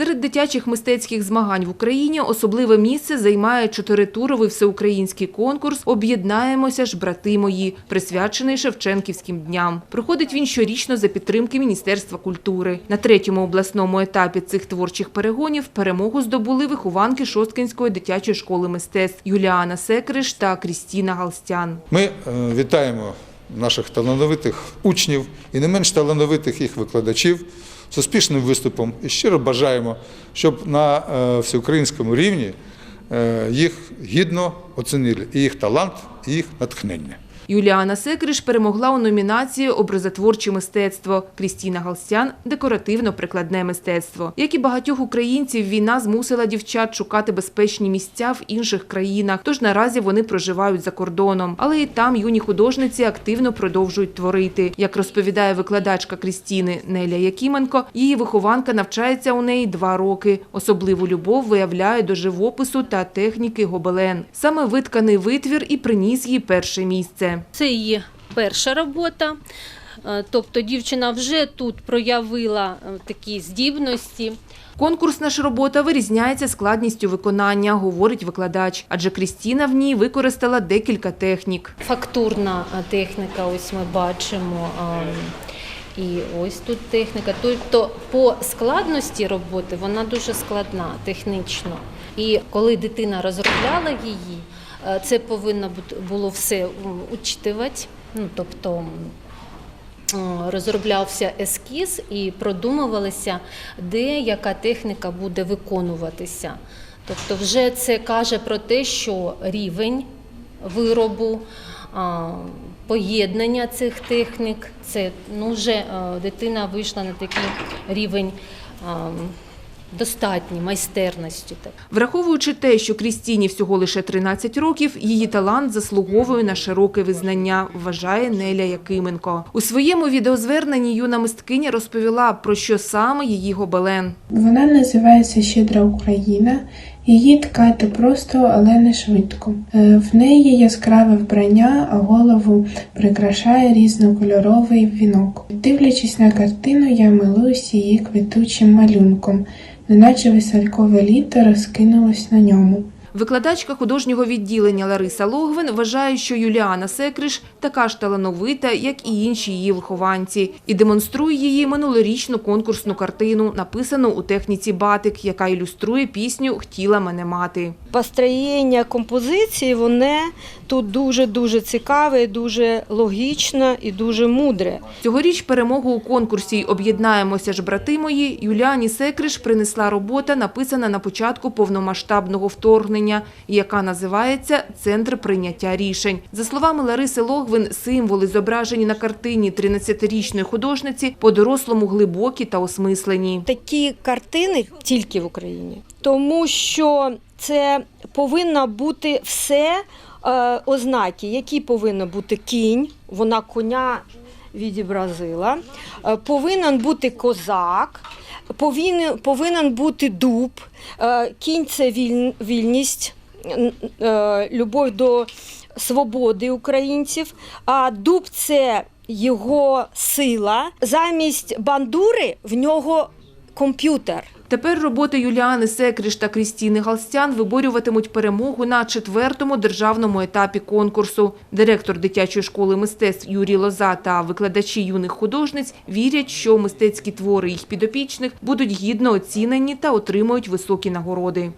Серед дитячих мистецьких змагань в Україні особливе місце займає чотиритуровий всеукраїнський конкурс Об'єднаємося ж, брати мої, присвячений Шевченківським дням. Проходить він щорічно за підтримки Міністерства культури. На третьому обласному етапі цих творчих перегонів перемогу здобули вихованки Шосткинської дитячої школи мистецтв Юліана Секриш та Крістіна Галстян. Ми е, вітаємо наших талановитих учнів і не менш талановитих їх викладачів з успішним виступом і щиро бажаємо, щоб на е, всеукраїнському рівні е, їх гідно оцінили і їх талант, і їх натхнення. Юліана Секриш перемогла у номінації Образотворче мистецтво. Крістіна Галстян декоративно-прикладне мистецтво. Як і багатьох українців, війна змусила дівчат шукати безпечні місця в інших країнах. Тож наразі вони проживають за кордоном. Але і там юні художниці активно продовжують творити. Як розповідає викладачка Крістіни Неля Якіменко, її вихованка навчається у неї два роки. Особливу любов виявляє до живопису та техніки гобелен. Саме витканий витвір і приніс їй перше місце. Це її перша робота. Е, Тобто дівчина вже тут проявила е, такі здібності. Конкурсна ж робота вирізняється складністю виконання, говорить викладач, адже Крістіна в ній використала декілька технік. Фактурна е, техніка, ось ми бачимо. е, І ось тут техніка. Тобто по складності роботи вона дуже складна технічно. І коли дитина розробляла її, це повинно було все учитувати. Ну, тобто е, розроблявся ескіз і продумувалося, де яка техніка буде виконуватися. Тобто, вже це каже про те, що рівень виробу, поєднання цих технік, це ну, вже е, дитина вийшла на такий рівень а, достатній майстерності. Враховуючи те, що Крістіні всього лише 13 років, її талант заслуговує на широке визнання, вважає Неля Якименко. У своєму відеозверненні юна мисткиня розповіла, про що саме її гобелен. Вона називається Щедра Україна. Її ткати просто, але не швидко. Е, В неї яскраве вбрання, а голову прикрашає різнокольоровий вінок. Дивлячись на картину, я милуюсь її квітучим малюнком, неначе веселькове літо розкинулось на ньому. Викладачка художнього відділення Лариса Логвин вважає, що Юліана Секриш така ж талановита, як і інші її вихованці, і демонструє її минулорічну конкурсну картину, написану у техніці батик, яка ілюструє пісню Хтіла мене мати. Построєння композиції воно тут дуже-дуже цікаве, дуже логічне і дуже мудре. Цьогоріч перемогу у конкурсі Об'єднаємося ж, брати мої Юліані Секриш принесла робота, написана на початку повномасштабного вторгнення, яка називається Центр прийняття рішень. За словами Лариси Логвин, символи, зображені на картині 13-річної художниці, по-дорослому глибокі та осмислені. Такі картини тільки в Україні, тому що це повинно бути все е, ознаки, які повинно бути кінь, вона коня відобразила, е, повинен бути козак, повинен, повинен бути дуб, е, кінь це віль, вільність, е, любов до свободи українців, а дуб це його сила. Замість бандури в нього комп'ютер. Тепер роботи Юліани Секріш та Крістіни Галстян виборюватимуть перемогу на четвертому державному етапі конкурсу. Директор дитячої школи мистецтв Юрій Лоза та викладачі юних художниць вірять, що мистецькі твори їх підопічних будуть гідно оцінені та отримують високі нагороди.